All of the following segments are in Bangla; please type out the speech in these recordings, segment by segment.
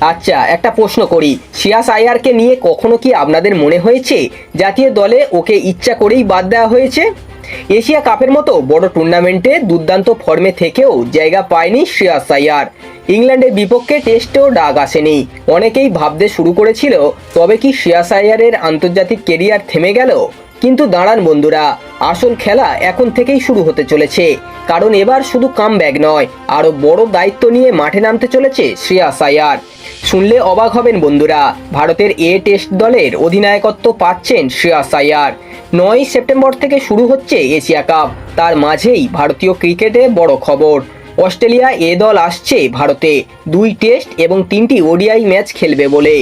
আচ্ছা একটা প্রশ্ন করি। শিয়াস আয়ারকে নিয়ে কখনো কি আপনাদের মনে হয়েছে জাতীয় দলে ওকে ইচ্ছা করেই বাদ দেওয়া হয়েছে? এশিয়া কাপের মতো বড় টুর্নামেন্টে দুর্দান্ত ফর্মে থেকেও জায়গা পায়নি শ্রেয়াস আয়ার। ইংল্যান্ডের বিপক্ষে টেস্টেও ডাক আসেনি। অনেকেই ভাবতে শুরু করেছিল, তবে কি শ্রেয়াস আয়ারের আন্তর্জাতিক কেরিয়ার থেমে গেল? কিন্তু দাঁড়ান বন্ধুরা, আসল খেলা এখন থেকেই শুরু হতে চলেছে। কারণ এবার শুধু কাম ব্যাগ নয়, আরও বড় দায়িত্ব নিয়ে মাঠে নামতে চলেছে শ্রেয়াস আয়ার। শুনলে অবাক হবেন বন্ধুরা। ভারতের এ টেস্ট দলের অধিনায়কত্ব পাচ্ছেন শ্রেয়াস আয়ার নয় সেপ্টেম্বর থেকে শুরু হচ্ছে এশিয়া কাপ। তার মাঝেই ভারতীয় ক্রিকেটে বড় খবর। অস্ট্রেলিয়া এ দল আসছে ভারতে। দুই টেস্ট এবং তিনটি ওডিআই ম্যাচ খেলবে বলে।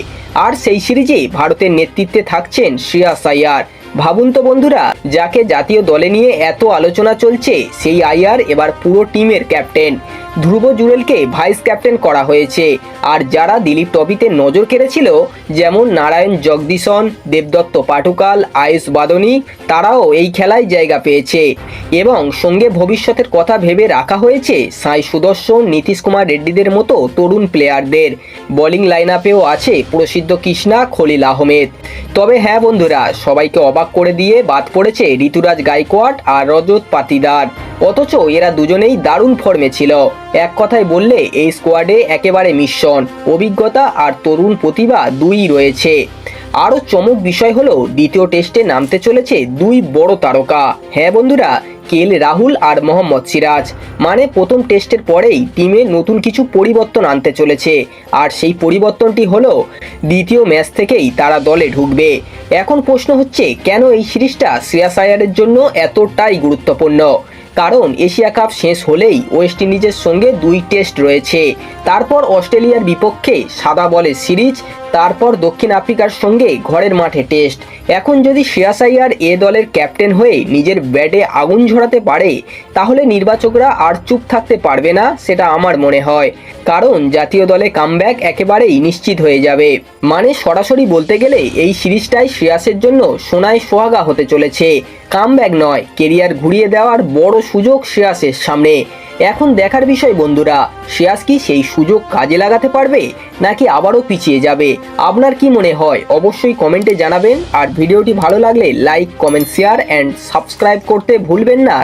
আর সেই সিরিজে ভারতের নেতৃত্বে থাকছেন শ্রেয়াস আয়ার ভাবুন তো বন্ধুরা, যাকে জাতীয় দলে নিয়ে এত আলোচনা চলছে, সেই আইয়ার এবার পুরো টিমের ক্যাপ্টেন। ধ্রুব জুরেলকে ভাইস ক্যাপ্টেন করা হয়েছে। আর যারা দিলীপ ট্রফিতে নজর কেড়েছিল, যেমন নারায়ণ জগদীশন, দেবদত্ত পাটুকাল, আয়ুষ বাদনী, তারাও এই খেলায় জায়গা পেয়েছে। এবং সঙ্গে ভবিষ্যতের কথা ভেবে রাখা হয়েছে সাই সুদর্শন, নীতিশ কুমার রেড্ডিদের মতো তরুণ প্লেয়ারদের। বোলিং লাইন আপেও আছে প্রসিদ্ধ কৃষ্ণা, খলিল আহমেদ। তবে হ্যাঁ বন্ধুরা, সবাইকে অবাক করে দিয়ে বাদ পড়েছে ঋতুরাজ গাইকোয়াট আর রজত পাতিদার। অথচ এরা দুজনেই দারুণ ফর্মে ছিল। এক কথায় বললে, এই স্কোয়াডে একেবারে মিশ্রণ। অভিজ্ঞতা আর তরুণ প্রতিভা দুই রয়েছে। আরও চমক বিষয় হলো, দ্বিতীয় টেস্টে নামতে চলেছে দুই বড় তারকা। হ্যাঁ বন্ধুরা, কেল রাহুল আর মোহাম্মদ সিরাজ। মানে প্রথম টেস্টের পরেই টিমে নতুন কিছু পরিবর্তন আনতে চলেছে। আর সেই পরিবর্তনটি হলো, দ্বিতীয় ম্যাচ থেকেই তারা দলে ঢুকবে। এখন প্রশ্ন হচ্ছে, কেন এই সিরিজটা শ্রেয়াস আয়ারের জন্য এতটাই গুরুত্বপূর্ণ? কারণ এশিয়া কাপ শেষ হলেই ওয়েস্ট ইন্ডিজের সঙ্গে দুই টেস্ট রয়েছে। তারপর অস্ট্রেলিয়ার বিপক্ষে সাদা বলে সিরিজ, তারপর দক্ষিণ আফ্রিকার সঙ্গে ঘরের মাঠে টেস্ট। এখন যদি শ্রেয়াস আইয়ার এ দলের ক্যাপ্টেন হয়ে নিজের ব্যাটে আগুন ঝরাতে পারে, তাহলে নির্বাচকরা আর চুপ থাকতে পারবে না, সেটা আমার মনে হয়। কারণ জাতীয় দলে কামব্যাক একেবারেই নিশ্চিত হয়ে যাবে। মানে সরাসরি বলতে গেলে এই সিরিজটাই শ্রেয়াসের জন্য সোনায় সোহাগা হতে চলেছে। কামব্যাক নয়, কেরিয়ার ঘুরিয়ে দেওয়ার বড় সুযোগ শ্রেয়াসের সামনে। এখন দেখার বিষয় বন্ধুরা, শ্রেয়াস কি সেই সুযোগ কাজে লাগাতে পারবে, নাকি আবারও পিছিয়ে যাবে? আপনার কি মনে হয়? অবশ্যই কমেন্টে জানাবেন। আর ভিডিওটি ভালো লাগলে like, comment, share and subscribe করতে ভুলবেন না।